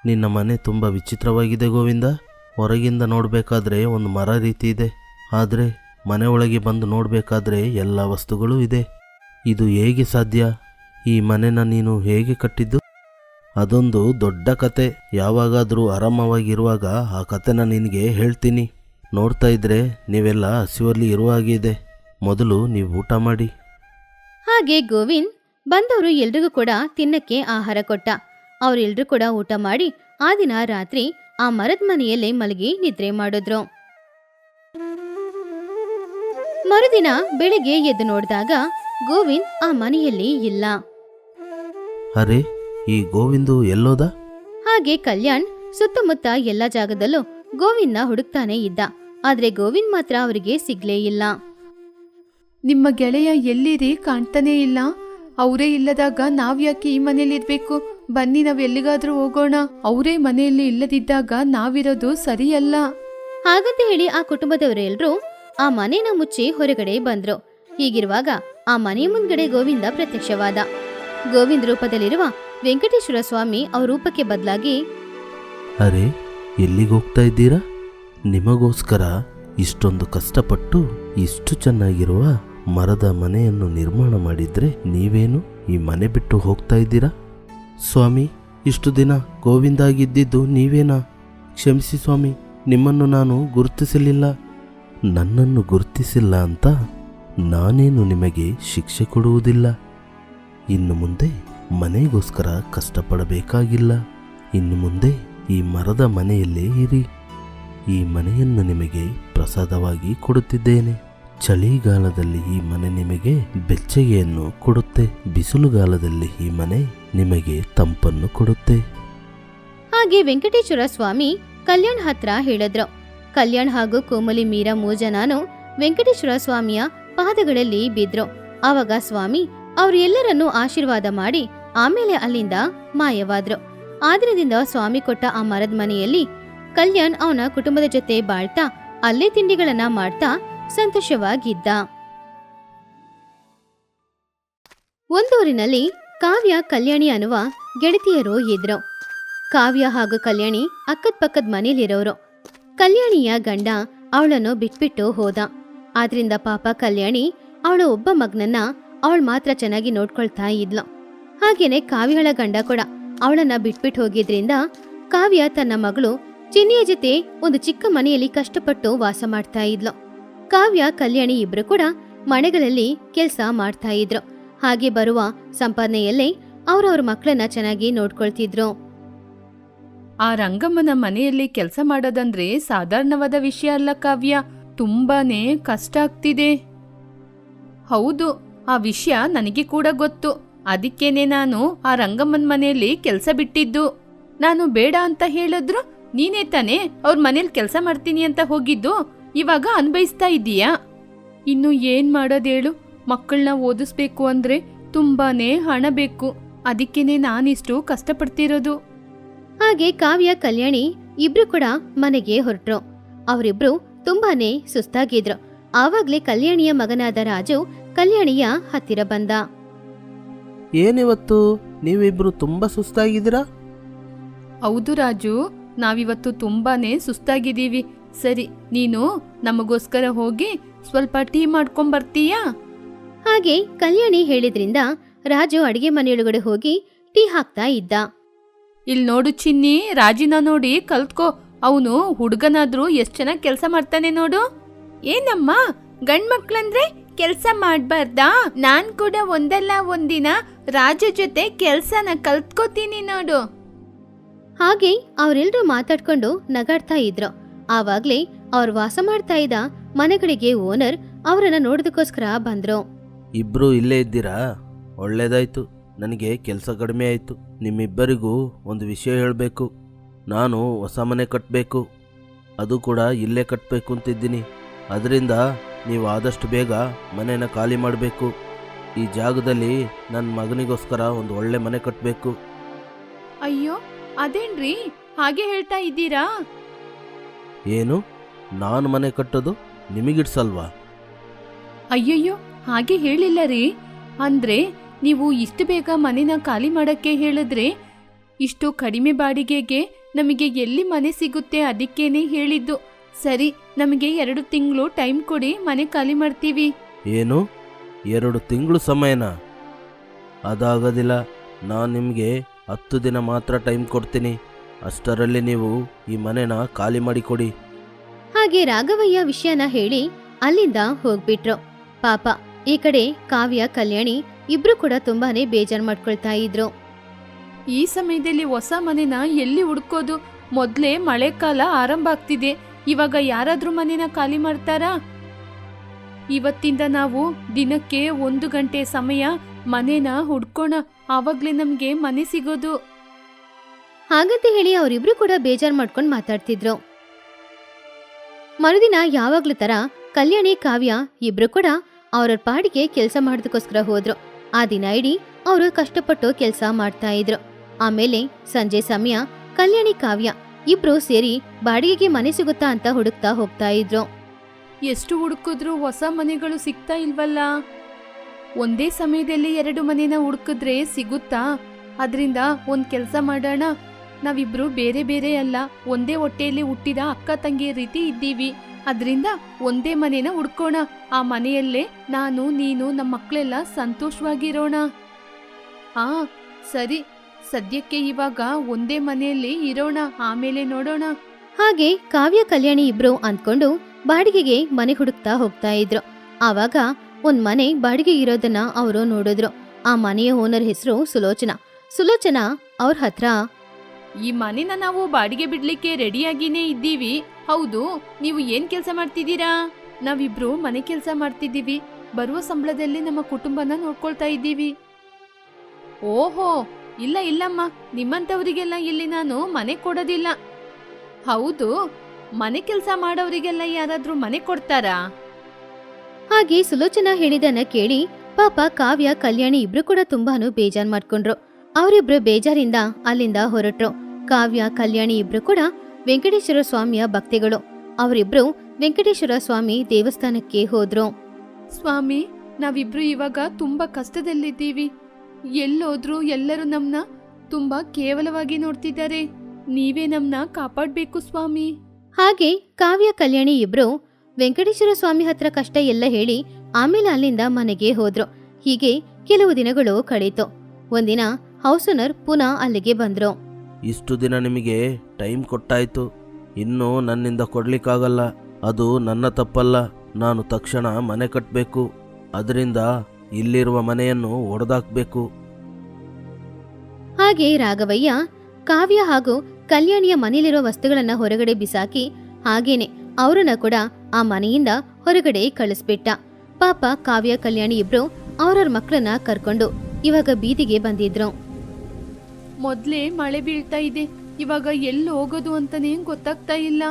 ನಿನ್ನ ಮನೆ ತುಂಬ ವಿಚಿತ್ರವಾಗಿದೆ ಗೋವಿಂದ. ಹೊರಗಿಂದ ನೋಡಬೇಕಾದ್ರೆ ಒಂದು ಮರ ರೀತಿ ಇದೆ. ಆದರೆ ಮನೆ ಒಳಗೆ ಬಂದು ನೋಡಬೇಕಾದ್ರೆ ಎಲ್ಲ ವಸ್ತುಗಳೂ ಇದೆ. ಇದು ಹೇಗೆ ಸಾಧ್ಯ? ಈ ಮನೆನ ನೀನು ಹೇಗೆ ಕಟ್ಟಿದ್ದು? ಅದೊಂದು ದೊಡ್ಡ ಕತೆ. ಯಾವಾಗಾದರೂ ಆರಾಮವಾಗಿರುವಾಗ ಆ ಕತೆನ ನಿನಗೆ ಹೇಳ್ತೀನಿ. ನೋಡ್ತಾ ಇದ್ರೆ ನೀವೆಲ್ಲ ಹಸಿವಲ್ಲಿ ಇರುವಾಗಿದೆ ಮೊದಲು ನೀವು ಊಟ ಮಾಡಿ. ಹಾಗೆ ಗೋವಿಂದ್ ಬಂದವರು ಎಲ್ರಿಗೂ ಕೂಡ ತಿನ್ನಕ್ಕೆ ಆಹಾರ ಕೊಟ್ಟ. ಅವರೆಲ್ಲರೂ ಕೂಡ ಊಟ ಮಾಡಿ ಆ ದಿನ ರಾತ್ರಿ ಆ ಮರದ ಮನೆಯಲ್ಲೇ ಮಲಗಿ ನಿದ್ರೆ ಮಾಡಿದ್ರು. ಮರುದಿನ ಬೆಳಿಗ್ಗೆ ಎದ್ದು ನೋಡಿದಾಗ ಗೋವಿಂದ್ ಆ ಮನೆಯಲ್ಲಿ ಇಲ್ಲ. ಅರೆ ಈ ಗೋವಿಂದು ಎಲ್ಲೋದ? ಹಾಗೆ ಕಲ್ಯಾಣ್ ಸುತ್ತಮುತ್ತ ಎಲ್ಲ ಜಾಗದಲ್ಲೂ ಗೋವಿಂದ ಹುಡುಕ್ತಾನೆ ಇದ್ದ. ಆದ್ರೆ ಗೋವಿಂದ್ ಮಾತ್ರ ಅವರಿಗೆ ಸಿಗ್ಲೇ ಇಲ್ಲ. ನಿಮ್ಮ ಗೆಳೆಯ ಎಲ್ಲಿರಿ ಕಾಣ್ತಾನೇ ಇಲ್ಲ. ಅವರೇ ಇಲ್ಲದಾಗ ನಾವ್ಯಾಕೆ ಈ ಮನೇಲಿರ್ಬೇಕು ಬನ್ನಿ ನಾವ್ ಎಲ್ಲಿಗಾದ್ರೂ ಹೋಗೋಣ. ಅವರೇ ಮನೆಯಲ್ಲಿ ಇಲ್ಲದಿದ್ದಾಗ ನಾವಿರೋದು ಸರಿಯಲ್ಲ. ಹಾಗಂತ ಹೇಳಿ ಆ ಕುಟುಂಬದವರೆಲ್ಲರೂ ಆ ಮನೇನ ಮುಚ್ಚಿ ಹೊರಗಡೆ ಬಂದ್ರು. ಹೀಗಿರುವಾಗ ಆ ಮನೆ ಮುಂದ್ಗಡೆ ಗೋವಿಂದ ಪ್ರತ್ಯಕ್ಷವಾದ. ಗೋವಿಂದ್ ರೂಪದಲ್ಲಿರುವ ವೆಂಕಟೇಶ್ವರ ಸ್ವಾಮಿ ಅವ್ರ ರೂಪಕ್ಕೆ ಬದಲಾಗಿ, ಅರೆ, ಎಲ್ಲಿಗೆ ಹೋಗ್ತಾ ಇದ್ದೀರಾ? ನಿಮಗೋಸ್ಕರ ಇಷ್ಟೊಂದು ಕಷ್ಟಪಟ್ಟು ಇಷ್ಟು ಚೆನ್ನಾಗಿರುವ ಮರದ ಮನೆಯನ್ನು ನಿರ್ಮಾಣ ಮಾಡಿದ್ರೆ ನೀವೇನು ಈ ಮನೆ ಬಿಟ್ಟು ಹೋಗ್ತಾ ಇದ್ದೀರಾ? ಸ್ವಾಮಿ, ಇಷ್ಟು ದಿನ ಗೋವಿಂದ ಆಗಿದ್ದಿದ್ದು ನೀವೇನಾ? ಕ್ಷಮಿಸಿ ಸ್ವಾಮಿ, ನಿಮ್ಮನ್ನು ನಾನು ಗುರುತಿಸಲಿಲ್ಲ. ನನ್ನನ್ನು ಗುರುತಿಸಿಲ್ಲ ಅಂತ ನಾನೇನು ನಿಮಗೆ ಶಿಕ್ಷೆ ಕೊಡುವುದಿಲ್ಲ. ಇನ್ನು ಮುಂದೆ ಮನೆಗೋಸ್ಕರ ಕಷ್ಟಪಡಬೇಕಾಗಿಲ್ಲ. ಇನ್ನು ಮುಂದೆ ಈ ಮರದ ಮನೆಯಲ್ಲೇ ಇರಿ. ಈ ಮನೆಯನ್ನು ನಿಮಗೆ ಪ್ರಸಾದವಾಗಿ ಕೊಡುತ್ತಿದ್ದೇನೆ. ಚಳಿಗಾಲದಲ್ಲಿ ಈ ಮನೆ ನಿಮಗೆ ಬೆಚ್ಚಗೆಯನ್ನು ಕೊಡುತ್ತೆ. ಬಿಸಿಲುಗಾಲದಲ್ಲಿ ಈ ಮನೆ ನಿಮಗೆ ತಂಪನ್ನು ಕೊಡುತ್ತೆ. ಹಾಗೆ ವೆಂಕಟೇಶ್ವರ ಸ್ವಾಮಿ ಕಲ್ಯಾಣ್ ಹತ್ರ ಹೇಳಿದ್ರು. ಕಲ್ಯಾಣ್ ಹಾಗೂ ಕೋಮಲಿ ಮೀರಾ ಮೋಜಾ ನಾನು ವೆಂಕಟೇಶ್ವರ ಸ್ವಾಮಿಯ ಪಾದಗಳಲ್ಲಿ ಬಿದ್ರು. ಆವಾಗ ಸ್ವಾಮಿ ಅವರು ಎಲ್ಲರನ್ನೂ ಆಶೀರ್ವಾದ ಮಾಡಿ ಆಮೇಲೆ ಅಲ್ಲಿಂದ ಮಾಯವಾದ್ರು. ಆ ಸ್ವಾಮಿ ಕೊಟ್ಟ ಆ ಮರದ ಮನೆಯಲ್ಲಿ ಕಲ್ಯಾಣ್ ಅವನ ಕುಟುಂಬದ ಜೊತೆ ಬಾಳ್ತಾ ಅಲ್ಲೇ ತಿಂಡಿಗಳನ್ನ ಮಾಡ್ತಾ ಸಂತೋಷವಾಗಿದ್ದ. ಒಂದೂರಿನಲ್ಲಿ ಕಾವ್ಯ, ಕಲ್ಯಾಣಿ ಅನ್ನುವ ಗೆಳತಿಯರು ಇದ್ರು. ಕಾವ್ಯ ಹಾಗೂ ಕಲ್ಯಾಣಿ ಅಕ್ಕದ ಪಕ್ಕದ ಮನೇಲಿರೋರು. ಕಲ್ಯಾಣಿಯ ಗಂಡ ಅವಳನ್ನು ಬಿಟ್ಬಿಟ್ಟು ಹೋದ. ಆದ್ರಿಂದ ಪಾಪ ಕಲ್ಯಾಣಿ ಅವಳ ಒಬ್ಬ ಮಗನನ್ನ ಅವಳು ಮಾತ್ರ ಚೆನ್ನಾಗಿ ನೋಡ್ಕೊಳ್ತಾ ಇದ್ಲು. ಹಾಗೇನೆ ಕಾವ್ಯಳ ಗಂಡ ಕೂಡ. ಅವಳನ್ನ ಬಿಟ್ಬಿಟ್ಟು ಹೋಗಿದ್ರಿಂದ ಕಾವ್ಯ ತನ್ನ ಮಗಳು ಚಿನ್ನಿಯ ಜೊತೆ ಒಂದು ಚಿಕ್ಕ ಮನೆಯಲ್ಲಿ ಕಷ್ಟಪಟ್ಟು ವಾಸ ಮಾಡ್ತಾ ಇದ್ಲು. ಕಾವ್ಯ, ಕಲ್ಯಾಣಿ ಇಬ್ರು ಕೂಡ ಮನೆಗಳಲ್ಲಿ ಕೆಲಸ ಮಾಡ್ತಾ ಇದ್ರು. ಹಾಗೆ ಬರುವ ಸಂಪಾದನೆಯಲ್ಲೇ ಅವ್ರವ್ರ ಮಕ್ಕಳನ್ನ ಚೆನ್ನಾಗಿ ನೋಡ್ಕೊಳ್ತಿದ್ರು. ಆ ರಂಗಮ್ಮನ ಮನೆಯಲ್ಲಿ ಕೆಲಸ ಮಾಡೋದಂದ್ರೆ ಸಾಧಾರಣವಾದ ವಿಷಯ ಅಲ್ಲ ಕಾವ್ಯ. ತುಂಬಾನೇ ಕಷ್ಟ ಆಗ್ತಿದೆ. ಹೌದು, ಆ ವಿಷಯ ನನಗೆ ಕೂಡ ಗೊತ್ತು. ಅದಕ್ಕೇನೆ ನಾನು ಆ ರಂಗಮ್ಮನ ಮನೆಯಲ್ಲಿ ಕೆಲಸ ಬಿಟ್ಟಿದ್ದು. ನಾನು ಬೇಡ ಅಂತ ಹೇಳಿದ್ರು ನೀನೇ ತಾನೇ ಅವ್ರ ಮನೇಲಿ ಕೆಲಸ ಮಾಡ್ತೀನಿ ಅಂತ ಹೋಗಿದ್ದು. ಇವಾಗ ಅನ್ಭವಿಸ್ತಾ ಇದ್ದೀಯಾ? ಇನ್ನು ಏನ್ ಮಾಡೋದೇಳು ಮಕ್ಕಳನ್ನ ಓದಿಸ್ಬೇಕು ಅಂದ್ರೆ ತುಂಬಾನೇ ಹಣ ಬೇಕು. ಅದಕ್ಕೇನೆ ನಾನಿಷ್ಟು ಕಷ್ಟಪಡ್ತಿರೋದು. ಹಾಗೆ ಕಾವ್ಯ, ಕಲ್ಯಾಣಿ ಇಬ್ರು ಕೂಡ ಮನೆಗೆ ಹೊರಟ್ರು. ಅವರಿಬ್ರು ತುಂಬಾನೇ ಸುಸ್ತಾಗಿದ್ರು. ಆವಾಗ್ಲೇ ಕಲ್ಯಾಣಿಯ ಮಗನಾದ ರಾಜು ಕಲ್ಯಾಣಿಯ ಹತ್ತಿರ ಬಂದ. ಏನಿವತ್ತು? ನೀವಿಬ್ರು ತುಂಬಾ ಸುಸ್ತಾಗಿದ್ದೀರಾ? ಹೌದು ರಾಜು ನಾವಿವತ್ತು ತುಂಬಾನೇ ಸುಸ್ತಾಗಿದ್ದೀವಿ. ಸರಿ ನೀನು ನಮಗೋಸ್ಕರ ಹೋಗಿ ಸ್ವಲ್ಪ ಟೀ ಮಾಡ್ಕೊಂಡ್ ಬರ್ತೀಯಾ ಹಾಗೆ ಕಲ್ಯಾಣಿ ಹೇಳಿದ್ರಿಂದ ರಾಜು ಅಡಿಗೆ ಮನೆಯೊಳಗಡೆ ಹೋಗಿ ಟೀ ಹಾಕ್ತಾ ಇದ್ದ. ಇಲ್ ನೋಡು ಚಿನ್ನಿ ರಾಜಿನ ನೋಡಿ ಕಲ್ತ್ಕೋ. ಅವನು ಹುಡುಗನಾದ್ರೂ ಎಷ್ಟು ಚೆನ್ನಾಗಿ ಕೆಲಸ ಮಾಡ್ತಾನೆ ನೋಡು. ಏನಮ್ಮ ಗಂಡ್ ಮಕ್ಳಂದ್ರೆ ಕೆಲ್ಸ ಮಾಡ್ಬಾರ್ದಾ? ನಾನ್ ಕೂಡ ಒಂದಲ್ಲ ಒಂದಿನ ರಾಜ ಜೊತೆ ಕೆಲ್ಸನ ಕಲ್ತ್ಕೋತೀನಿ ನೋಡು. ಹಾಗೆ ಅವರೆಲ್ಲರೂ ಮಾತಾಡ್ಕೊಂಡು ನಗಾಡ್ತಾ ಇದ್ರು. ಆವಾಗ್ಲೇ ಅವ್ರು ವಾಸ ಮಾಡ್ತಾ ಇದ್ದ ಮನೆಗಳಿಗೆ ಓನರ್ ಅವರನ್ನ ನೋಡೋದಕ್ಕೋಸ್ಕರ ಬಂದ್ರು. ಇಬ್ರು ಇಲ್ಲೇ ಇದ್ದೀರಾ? ಒಳ್ಳೇದಾಯ್ತು. ನನಗೆ ಕೆಲಸ ಕಡಿಮೆ ಆಯಿತು. ನಿಮ್ಮಿಬ್ಬರಿಗೂ ಒಂದು ವಿಷಯ ಹೇಳಬೇಕು. ನಾನು ಹೊಸ ಮನೆ ಕಟ್ಟಬೇಕು ಅದು ಕೂಡ ಇಲ್ಲೇ ಕಟ್ಟಬೇಕು ಅಂತಿದ್ದೀನಿ. ಅದರಿಂದ ನೀವು ಆದಷ್ಟು ಬೇಗ ಮನೆನ ಖಾಲಿ ಮಾಡಬೇಕು. ಈ ಜಾಗದಲ್ಲಿ ನನ್ನ ಮಗನಿಗೋಸ್ಕರ ಒಂದು ಒಳ್ಳೆ ಮನೆ ಕಟ್ಟಬೇಕು ಅಯ್ಯೋ ಅದೇನ್ರಿ? ಹಾಗೆ ಹೇಳ್ತಾ ಇದ್ದೀರಾ? ಏನು? ನಾನು ಮನೆ ಕಟ್ಟೋದು ನಿಮಗಿಡ್ಸಲ್ವಾ? ಅಯ್ಯಯ್ಯೋ ಹಾಗೆ ಹೇಳಿಲ್ಲ ರೀ. ಅಂದ್ರೆ ನೀವು ಇಷ್ಟು ಬೇಗ ಮನೆನ ಖಾಲಿ ಮಾಡಕ್ಕೆ ಹೇಳಿದ್ರೆ ಇಷ್ಟು ಕಡಿಮೆ ಬಾಡಿಗೆಗೆ ನಮಗೆ ಎಲ್ಲಿ ಮನೆ ಸಿಗುತ್ತೆ ಅದಕ್ಕೇನೆ ಹೇಳಿದ್ದು. ಸರಿ ನಮಗೆ ಎರಡು ತಿಂಗಳು ಟೈಮ್ ಕೊಡಿ ಮನೆ ಖಾಲಿ ಮಾಡ್ತೀವಿ. ಏನು? ಎರಡು ತಿಂಗಳು ಸಮಯನ? ಅದಾಗೋದಿಲ್ಲ ನಾನು ನಿಮಗೆ ಹತ್ತು ದಿನ ಮಾತ್ರ ಟೈಮ್ ಕೊಡ್ತೀನಿ. ಅಷ್ಟರಲ್ಲಿ ನೀವು ಈ ಮನೆನ ಖಾಲಿ ಮಾಡಿಕೊಡಿ. ಹಾಗೆ ರಾಘವಯ್ಯ ವಿಷಯನ ಹೇಳಿ ಅಲ್ಲಿಂದ ಹೋಗ್ಬಿಟ್ರು. ಪಾಪ ಈ ಕಡೆ ಕಾವ್ಯ ಕಲ್ಯಾಣಿ ಇಬ್ರು ಕೂಡ ತುಂಬಾನೇ ಬೇಜಾರ್ ಮಾಡ್ಕೊಳ್ತಾ ಇದ್ರು. ಈ ಸಮಯದಲ್ಲಿ ಹೊಸ ಮನೆನ ಎಲ್ಲಿ ಹುಡ್ಕೋದು? ಮೊದಲೇ ಮಳೆಕಾಲ ಆರಂಭ ಆಗ್ತಿದೆ. ಇವಾಗ ಯಾರಾದ್ರೂ ಮನೇನ ಖಾಲಿ ಮಾಡ್ತಾರಾ? ಇವತ್ತಿಂದ ನಾವು ದಿನಕ್ಕೆ ಒಂದು ಗಂಟೆ ಸಮಯ ಮನೇನ ಹುಡ್ಕೋಣ. ಆವಾಗ್ಲೇ ನಮ್ಗೆ ಮನೆ ಸಿಗೋದು. ಹಾಗಂತ ಹೇಳಿ ಅವರಿಬ್ರು ಕೂಡ ಬೇಜಾರ್ ಮಾಡ್ಕೊಂಡು ಮಾತಾಡ್ತಿದ್ರು. ಮರುದಿನ ಯಾವಾಗ್ಲೂ ತರ ಕಲ್ಯಾಣಿ, ಕಾವ್ಯ ಇಬ್ರು ಕೂಡ ಅವರ ಪಾಡಿಗೆ ಕೆಲಸ ಮಾಡೋದಕ್ಕೋಸ್ಕರ ಹೋದ್ರು. ಆ ದಿನ ಇಡೀ ಅವರು ಕಷ್ಟಪಟ್ಟು ಕೆಲಸ ಮಾಡ್ತಾ ಇದ್ರು. ಆಮೇಲೆ ಸಂಜೆ ಸಮಯ ಕಲ್ಯಾಣಿ, ಕಾವ್ಯ ಇಬ್ರು ಸೇರಿ ಬಾಡಿಗೆಗೆ ಮನೆ ಸಿಗುತ್ತಾ ಅಂತ ಹುಡುಕ್ತಾ ಹೋಗ್ತಾ ಇದ್ರು. ಎಷ್ಟು ಹುಡುಕಿದ್ರು ಹೊಸ ಮನೆಗಳು ಸಿಗ್ತಾ ಇಲ್ವಲ್ಲ? ಒಂದೇ ಸಮಯದಲ್ಲಿ ಎರಡು ಮನೆನ ಹುಡುಕಿದ್ರೆ ಸಿಗುತ್ತಾ? ಅದರಿಂದ ಒಂದ್ ಕೆಲಸ ಮಾಡೋಣ. ನಾವಿಬ್ರು ಬೇರೆ ಬೇರೆ ಅಲ್ಲ, ಒಂದೇ ಹೊಟ್ಟೆಯಲ್ಲಿ ಹುಟ್ಟಿದ ಅಕ್ಕ ತಂಗಿ ರೀತಿ ಇದ್ದೀವಿ. ಅದರಿಂದ ಒಂದೇ ಮನೆನ ಹುಡ್ಕೋಣ. ಆ ಮನೆಯಲ್ಲೇ ನಾನು, ನೀನು ನಮ್ಮ ಮಕ್ಕಳೆಲ್ಲ ಸಂತೋಷವಾಗಿರೋಣ. ಆ, ಸರಿ. ಸದ್ಯಕ್ಕೆ ಇವಾಗ ಒಂದೇ ಮನೆಯಲ್ಲಿ ಇರೋಣ ಆಮೇಲೆ ನೋಡೋಣ. ಹಾಗೆ ಕಾವ್ಯ ಕಲ್ಯಾಣಿ ಇಬ್ರು ಅಂದ್ಕೊಂಡು ಬಾಡಿಗೆಗೆ ಮನೆ ಹುಡುಕ್ತಾ ಹೋಗ್ತಾ ಇದ್ರು. ಆವಾಗ ಒಂದ್ ಮನೆ ಬಾಡಿಗೆ ಇರೋದನ್ನ ಅವರು ನೋಡಿದ್ರು. ಆ ಮನೆಯ ಓನರ್ ಹೆಸರು ಸುಲೋಚನಾ. ಸುಲೋಚನಾ ಅವ್ರ ಹತ್ರ ಈ ಮನೆನ ನಾವು ಬಾಡಿಗೆ ಬಿಡ್ಲಿಕ್ಕೆ ರೆಡಿಯಾಗಿನೇ ಇದ್ದೀವಿ. ಹೌದು ನೀವು ಏನ್ ಕೆಲಸ ಮಾಡ್ತಿದ್ದೀರಾ? ನಾವಿಬ್ರು ಮನೆ ಕೆಲಸ ಮಾಡ್ತಿದ್ದೀವಿ. ಬರುವ ಸಂಬಳದಲ್ಲಿ ನಮ್ಮ ಕುಟುಂಬನ ನೋಡ್ಕೊಳ್ತಾ ಇದ್ದೀವಿ. ಓಹೋ ಇಲ್ಲ ಇಲ್ಲಮ್ಮ. ನಿಮ್ಮಂತವರಿಗೆಲ್ಲ ಇಲ್ಲಿ ನಾನು ಮನೆ ಕೊಡೋದಿಲ್ಲ. ಹೌದು ಮನೆ ಕೆಲಸ ಮಾಡೋರಿಗೆಲ್ಲ ಯಾರಾದ್ರೂ ಮನೆ ಕೊಡ್ತಾರಾ? ಹಾಗೆ ಸುಲೋಚನಾ ಹೇಳಿದನ್ನ ಕೇಳಿ ಪಾಪ ಕಾವ್ಯ ಕಲ್ಯಾಣಿ ಇಬ್ರು ಕೂಡ ತುಂಬಾನು ಬೇಜಾರ್ ಮಾಡ್ಕೊಂಡ್ರು. ಅವರಿಬ್ರು ಬೇಜಾರಿಂದ ಅಲ್ಲಿಂದ ಹೊರಟ್ರು. ಕಾವ್ಯ ಕಲ್ಯಾಣಿ ಇಬ್ರು ಕೂಡ ವೆಂಕಟೇಶ್ವರ ಸ್ವಾಮಿಯ ಭಕ್ತಿಗಳು. ಅವರಿಬ್ರು ವೆಂಕಟೇಶ್ವರ ಸ್ವಾಮಿ ದೇವಸ್ಥಾನಕ್ಕೆ ಹೋದ್ರು. ಸ್ವಾಮಿ ನಾವಿಬ್ರು ಇವಾಗ ತುಂಬಾ ಕಷ್ಟದಲ್ಲಿದ್ದೀವಿ. ಎಲ್ಲೋದ್ರೂ ಎಲ್ಲರೂ ನಮ್ಮನ್ನ ತುಂಬಾ ಕೇವಲವಾಗಿ ನೋಡ್ತಿದ್ದಾರೆ. ನೀವೇ ನಮ್ಮನ್ನ ಕಾಪಾಡಬೇಕು ಸ್ವಾಮಿ. ಹಾಗೆ ಕಾವ್ಯ ಕಲ್ಯಾಣಿ ಇಬ್ರು ವೆಂಕಟೇಶ್ವರ ಸ್ವಾಮಿ ಹತ್ರ ಕಷ್ಟ ಎಲ್ಲ ಹೇಳಿ ಆಮೇಲೆ ಅಲ್ಲಿಂದ ಮನೆಗೆ ಹೋದ್ರು. ಹೀಗೆ ಕೆಲವು ದಿನಗಳು ಕಳೀತು. ಒಂದಿನ ಹೌಸ್ ಓನರ್ ಪುನಃ ಅಲ್ಲಿಗೆ ಬಂದ್ರು. ಇಷ್ಟು ದಿನ ನಿಮಗೆ ಟೈಮ್ ಕೊಟ್ಟಾಯ್ತು. ಇನ್ನು ನನ್ನಿಂದ ಕೊಡ್ಲಿಕ್ಕಾಗಲ್ಲ. ಅದು ನನ್ನ ತಪ್ಪಲ್ಲ. ನಾನು ತಕ್ಷಣ ಮನೆ ಕಟ್ಟಬೇಕು ಅದರಿಂದ ಇಲ್ಲಿರುವ ಮನೆಯನ್ನು ಒಡೆದಾಕ್ಬೇಕು. ಹಾಗೆ ರಾಘವಯ್ಯ ಕಾವ್ಯ ಹಾಗೂ ಕಲ್ಯಾಣಿಯ ಮನೆಯಲ್ಲಿರುವ ವಸ್ತುಗಳನ್ನ ಹೊರಗಡೆ ಬಿಸಾಕಿ ಹಾಗೇನೆ ಅವರನ್ನ ಕೂಡ ಆ ಮನೆಯಿಂದ ಹೊರಗಡೆ ಕಳಿಸ್ಬಿಟ್ಟ. ಪಾಪ ಕಾವ್ಯ ಕಲ್ಯಾಣಿ ಇಬ್ರು ಅವ್ರವ್ರ ಮಕ್ಕಳನ್ನ ಕರ್ಕೊಂಡು ಇವಾಗ ಬೀದಿಗೆ ಬಂದಿದ್ರು. ಮೊದ್ಲೇ ಮಳೆ ಬೀಳ್ತಾ ಇದೆ. ಇವಾಗ ಎಲ್ಲಿ ಹೋಗೋದು ಅಂತಾನೆ ಗೊತ್ತಾಗ್ತಾ ಇಲ್ಲ.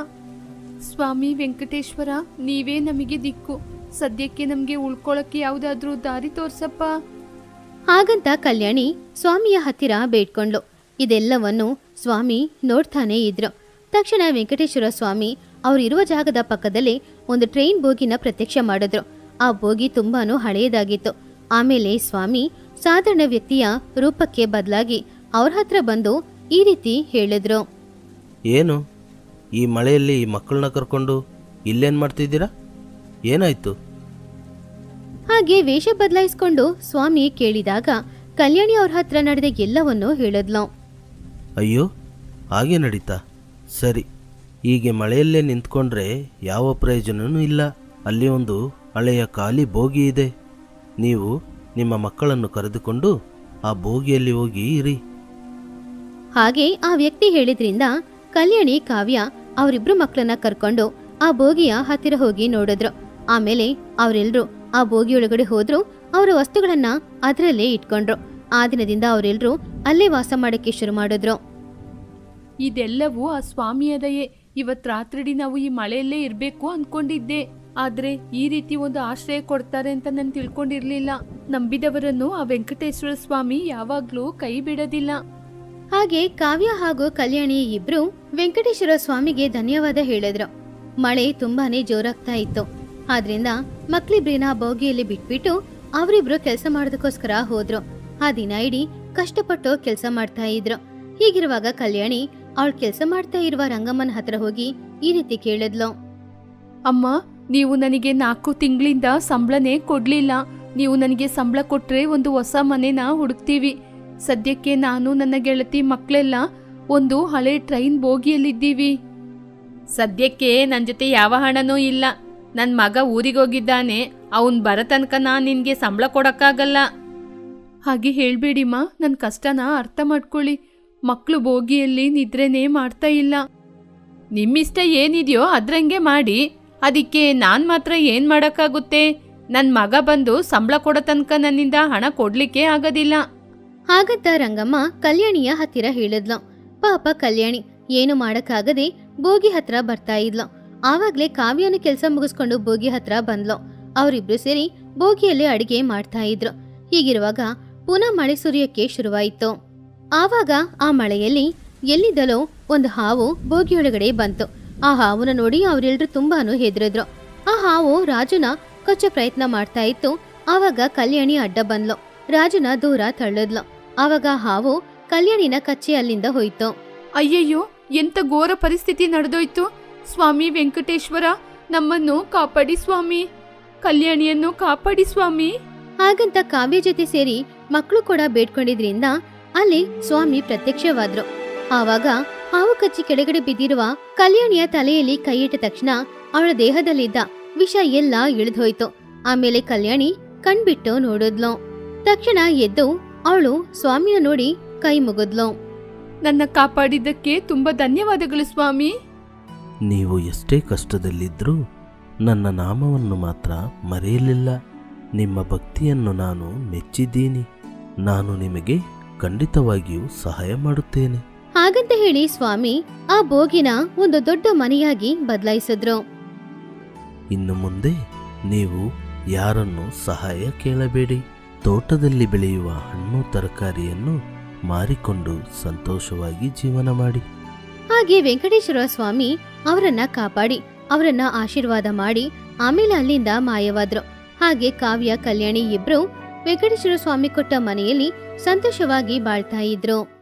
ಸ್ವಾಮಿ ವೆಂಕಟೇಶ್ವರ ನೀವೇ ನಮಗೆ ದಿಕ್ಕು. ಸದ್ಯಕ್ಕೆ ನಮ್ಗೆ ಉಳ್ಕೊಳಕ್ಕೆ ಯಾವ್ದಾದ್ರೂ ದಾರಿ ತೋರ್ಸಪ್ಪ. ಹಾಗಂತ ಕಲ್ಯಾಣಿ ಸ್ವಾಮಿಯ ಹತ್ತಿರ ಬೇಡ್ಕೊಂಡ್ಲು ಇದೆಲ್ಲವನ್ನು ಸ್ವಾಮಿ ನೋಡ್ತಾನೇ ಇದ್ರು. ತಕ್ಷಣ ವೆಂಕಟೇಶ್ವರ ಸ್ವಾಮಿ ಅವರಿರುವ ಜಾಗದ ಪಕ್ಕದಲ್ಲಿ ಒಂದು ಟ್ರೈನ್ ಬೋಗಿನ ಪ್ರತ್ಯಕ್ಷ ಮಾಡಿದ್ರು. ಆ ಬೋಗಿ ತುಂಬಾನು ಹಳೆಯದಾಗಿತ್ತು ಆಮೇಲೆ ಸ್ವಾಮಿ ಸಾಧಾರಣ ವ್ಯಕ್ತಿಯ ರೂಪಕ್ಕೆ ಬದಲಾಗಿ ಅವ್ರ ಹತ್ರ ಬಂದು ಈ ರೀತಿ ಹೇಳಿದ್ರು. ಏನು? ಈ ಮಳೆಯಲ್ಲಿ ಈ ಮಕ್ಕಳನ್ನ ಕರ್ಕೊಂಡು ಇಲ್ಲೇನು ಮಾಡ್ತಿದ್ದೀರಾ? ಏನಾಯ್ತು? ಹಾಗೆ ವೇಷ ಬದಲಾಯಿಸ್ಕೊಂಡು ಸ್ವಾಮಿ ಕೇಳಿದಾಗ ಕಲ್ಯಾಣಿ ಅವ್ರ ಹತ್ರ ನಡೆದ ಎಲ್ಲವನ್ನೂ ಹೇಳಿದ್ಲು. ಅಯ್ಯೋ ಹಾಗೆ ನಡೀತಾ? ಸರಿ ಹೀಗೆ ಮಳೆಯಲ್ಲೇ ನಿಂತ್ಕೊಂಡ್ರೆ ಯಾವ ಪ್ರಯೋಜನವೂ ಇಲ್ಲ. ಅಲ್ಲಿ ಒಂದು ಹಳೆಯ ಖಾಲಿ ಬೋಗಿ ಇದೆ. ನೀವು ನಿಮ್ಮ ಮಕ್ಕಳನ್ನು ಕರೆದುಕೊಂಡು ಆ ಬೋಗಿಯಲ್ಲಿ ಹೋಗಿ ಇರಿ. ಹಾಗೆ ಆ ವ್ಯಕ್ತಿ ಹೇಳಿದ್ರಿಂದ ಕಲ್ಯಾಣಿ ಕಾವ್ಯ ಅವರಿಬ್ರು ಮಕ್ಕಳನ್ನ ಕರ್ಕೊಂಡು ಆ ಬೋಗಿಯ ಹತ್ತಿರ ಹೋಗಿ ನೋಡಿದ್ರು. ಆಮೇಲೆ ಅವರೆಲ್ರು ಆ ಬೋಗಿಯೊಳಗಡೆ ಹೋದ್ರು. ಅವರ ವಸ್ತುಗಳನ್ನ ಅದರಲ್ಲೇ ಇಟ್ಕೊಂಡ್ರು. ಆ ದಿನದಿಂದ ಅವರೆಲ್ಲರೂ ಅಲ್ಲೇ ವಾಸ ಮಾಡಕ್ಕೆ ಶುರು ಮಾಡಿದ್ರು. ಇದೆಲ್ಲವೂ ಆ ಸ್ವಾಮಿಯ ದಯೆ. ಇವತ್ ರಾತ್ರಿಡಿ ನಾವು ಈ ಮಳೆಯಲ್ಲೇ ಇರ್ಬೇಕು ಅನ್ಕೊಂಡಿದ್ದೆ. ಆದ್ರೆ ಈ ರೀತಿ ಒಂದು ಆಶ್ರಯ ಕೊಡ್ತಾರೆ ಅಂತ ನಾನು ತಿಳ್ಕೊಂಡಿರ್ಲಿಲ್ಲ. ನಂಬಿದವರನ್ನು ಆ ವೆಂಕಟೇಶ್ವರ ಸ್ವಾಮಿ ಯಾವಾಗ್ಲೂ ಕೈ ಬಿಡೋದಿಲ್ಲ. ಹಾಗೆ ಕಾವ್ಯ ಹಾಗೂ ಕಲ್ಯಾಣಿ ಇಬ್ರು ವೆಂಕಟೇಶ್ವರ ಸ್ವಾಮಿಗೆ ಧನ್ಯವಾದ ಹೇಳಿದ್ರು. ಮಳೆ ತುಂಬಾನೇ ಜೋರಾಗ್ತಾ ಇತ್ತು. ಆದ್ರಿಂದ ಮಕ್ಳಿಬ್ರಿನ ಬೋಗಿಯಲ್ಲಿ ಬಿಟ್ಬಿಟ್ಟು ಅವರಿಬ್ರು ಕೆಲಸ ಮಾಡೋದಕ್ಕೋಸ್ಕರ ಹೋದ್ರು. ಆ ದಿನ ಇಡೀ ಕಷ್ಟಪಟ್ಟು ಕೆಲಸ ಮಾಡ್ತಾ ಇದ್ರು. ಹೀಗಿರುವಾಗ ಕಲ್ಯಾಣಿ ಅವಳು ಕೆಲಸ ಮಾಡ್ತಾ ಇರುವ ರಂಗಮ್ಮನ ಹತ್ರ ಹೋಗಿ ಈ ರೀತಿ ಕೇಳಿದ್ಲು. ಅಮ್ಮ ನೀವು ನನಗೆ ನಾಲ್ಕು ತಿಂಗಳಿಂದ ಸಂಬಳನೇ ಕೊಡ್ಲಿಲ್ಲ. ನೀವು ನನಗೆ ಸಂಬಳ ಕೊಟ್ರೆ ಒಂದು ಹೊಸ ಮನೆನ ಹುಡುಕ್ತೀವಿ. ಸದ್ಯಕ್ಕೆ ನಾನು ನನ್ನ ಗೆಳತಿ ಮಕ್ಕಳೆಲ್ಲ ಒಂದು ಹಳೆ ಟ್ರೈನ್ ಬೋಗಿಯಲ್ಲಿದ್ದೀವಿ. ಸದ್ಯಕ್ಕೆ ನನ್ನ ಜೊತೆ ಯಾವ ಹಣನೂ ಇಲ್ಲ. ನನ್ನ ಮಗ ಊರಿಗೋಗಿದ್ದಾನೆ ಅವನ್ ಬರೋ ತನಕ ನಾನು ನಿನ್ಗೆ ಸಂಬಳ ಕೊಡಕ್ಕಾಗಲ್ಲ. ಹಾಗೆ ಹೇಳಬೇಡಿಮ್ಮ ನನ್ನ ಕಷ್ಟನ ಅರ್ಥ ಮಾಡ್ಕೊಳ್ಳಿ. ಮಕ್ಕಳು ಬೋಗಿಯಲ್ಲಿ ನಿದ್ರೆನೇ ಮಾಡ್ತಾ ಇಲ್ಲ. ನಿಮ್ಮಿಷ್ಟ ಏನಿದೆಯೋ ಅದ್ರಂಗೆ ಮಾಡಿ. ಅದಕ್ಕೆ ನಾನು ಮಾತ್ರ ಏನು ಮಾಡೋಕ್ಕಾಗುತ್ತೆ? ನನ್ನ ಮಗ ಬಂದು ಸಂಬಳ ಕೊಡೋ ತನಕ ನನ್ನಿಂದ ಹಣ ಕೊಡ್ಲಿಕ್ಕೆ ಆಗೋದಿಲ್ಲ. ಹಾಗಂತ ರಂಗಮ್ಮ ಕಲ್ಯಾಣಿಯ ಹತ್ತಿರ ಹೇಳಿದ್ಲು. ಪಾಪ ಕಲ್ಯಾಣಿ ಏನು ಮಾಡಕ್ಕಾಗದೆ ಬೋಗಿ ಹತ್ರ ಬರ್ತಾ ಇದ್ಲು. ಆವಾಗ್ಲೇ ಕಾವ್ಯನ ಕೆಲಸ ಮುಗಿಸ್ಕೊಂಡು ಬೋಗಿ ಹತ್ರ ಬಂದ್ಲು. ಅವರಿಬ್ರು ಸೇರಿ ಬೋಗಿಯಲ್ಲಿ ಅಡಿಗೆ ಮಾಡ್ತಾ ಇದ್ರು. ಹೀಗಿರುವಾಗ ಪುನಃ ಮಳೆ ಸುರಿಯಕ್ಕೆ ಶುರುವಾಯಿತು. ಆವಾಗ ಆ ಮಳೆಯಲ್ಲಿ ಎಲ್ಲಿದ್ದಲೋ ಒಂದು ಹಾವು ಬೋಗಿಯೊಳಗಡೆ ಬಂತು. ಆ ಹಾವುನ ನೋಡಿ ಅವರೆಲ್ಲರೂ ತುಂಬಾನು ಹೆದರಿದ್ರು. ಆ ಹಾವು ರಾಜನ ಕೊಚ್ಚ ಪ್ರಯತ್ನ ಮಾಡ್ತಾ ಇತ್ತು. ಆವಾಗ ಕಲ್ಯಾಣಿ ಅಡ್ಡ ಬಂದ್ಲು. ರಾಜನ ದೂರ ತಳ್ಳಿದ್ಲು. ಆವಾಗ ಹಾವು ಕಲ್ಯಾಣಿನ ಕಚ್ಚಿ ಅಲ್ಲಿಂದ ಹೋಯ್ತು. ಅಯ್ಯಯ್ಯೋ ಎಂತ ಘೋರ ಪರಿಸ್ಥಿತಿ ನಡೆದೋಯ್ತು. ಸ್ವಾಮಿ ವೆಂಕಟೇಶ್ವರ ನಮ್ಮನ್ನು ಕಾಪಾಡಿ ಸ್ವಾಮಿ. ಕಲ್ಯಾಣಿಯನ್ನು ಕಾಪಾಡಿ ಸ್ವಾಮಿ. ಹಾಗಂತ ಕಾವ್ಯ ಜೊತೆ ಸೇರಿ ಮಕ್ಕಳು ಕೂಡ ಬೇಡ್ಕೊಂಡಿದ್ರಿಂದ ಅಲ್ಲಿ ಸ್ವಾಮಿ ಪ್ರತ್ಯಕ್ಷವಾದ್ರು. ಆವಾಗ ಹಾವು ಕಚ್ಚಿ ಕೆಳಗಡೆ ಬಿದ್ದಿರುವ ಕಲ್ಯಾಣಿಯ ತಲೆಯಲ್ಲಿ ಕೈಯಿಟ್ಟ ತಕ್ಷಣ ಅವಳ ದೇಹದಲ್ಲಿದ್ದ ವಿಷ ಎಲ್ಲ ಇಳಿದೋಯ್ತು. ಆಮೇಲೆ ಕಲ್ಯಾಣಿ ಕಣ್ಬಿಟ್ಟು ನೋಡಿದ್ಲು. ತಕ್ಷಣ ಎದ್ದು ಅವಳು ಸ್ವಾಮಿನ ನೋಡಿ ಕೈ ಮುಗಿದ್ಲು. ನನ್ನ ಕಾಪಾಡಿದ್ದಕ್ಕೆ ತುಂಬಾ ಧನ್ಯವಾದಗಳು ಸ್ವಾಮಿ. ನೀವು ಎಷ್ಟೇ ಕಷ್ಟದಲ್ಲಿದ್ದರೂ ನನ್ನ ನಾಮವನ್ನು ಮಾತ್ರ ಮರೆಯಲಿಲ್ಲ. ನಿಮ್ಮ ಭಕ್ತಿಯನ್ನು ನಾನು ಮೆಚ್ಚಿದ್ದೀನಿ. ನಾನು ನಿಮಗೆ ಖಂಡಿತವಾಗಿಯೂ ಸಹಾಯ ಮಾಡುತ್ತೇನೆ. ಹಾಗಂತ ಹೇಳಿ ಸ್ವಾಮಿ ಆ ಬೋಗಿನ ಒಂದು ದೊಡ್ಡ ಮನೆಯಾಗಿ ಬದಲಾಯಿಸಿದ್ರು. ಇನ್ನು ಮುಂದೆ ನೀವು ಯಾರನ್ನು ಸಹಾಯ ಕೇಳಬೇಡಿ. ತೋಟದಲ್ಲಿ ಬೆಳೆಯುವ ಹಣ್ಣು ತರಕಾರಿಯನ್ನು ಮಾರಿಕೊಂಡು ಸಂತೋಷವಾಗಿ ಜೀವನ ಮಾಡಿ. ಹಾಗೆ ವೆಂಕಟೇಶ್ವರ ಸ್ವಾಮಿ ಅವರನ್ನ ಕಾಪಾಡಿ, ಅವರನ್ನ ಆಶೀರ್ವಾದ ಮಾಡಿ, ಆಮೇಲೆ ಅಲ್ಲಿಂದ ಮಾಯವಾದ್ರು. ಹಾಗೆ ಕಾವ್ಯ, ಕಲ್ಯಾಣಿ ಇಬ್ರು ವೆಂಕಟೇಶ್ವರ ಸ್ವಾಮಿ ಕೊಟ್ಟ ಮನೆಯಲ್ಲಿ ಸಂತೋಷವಾಗಿ ಬಾಳ್ತಾ ಇದ್ರು.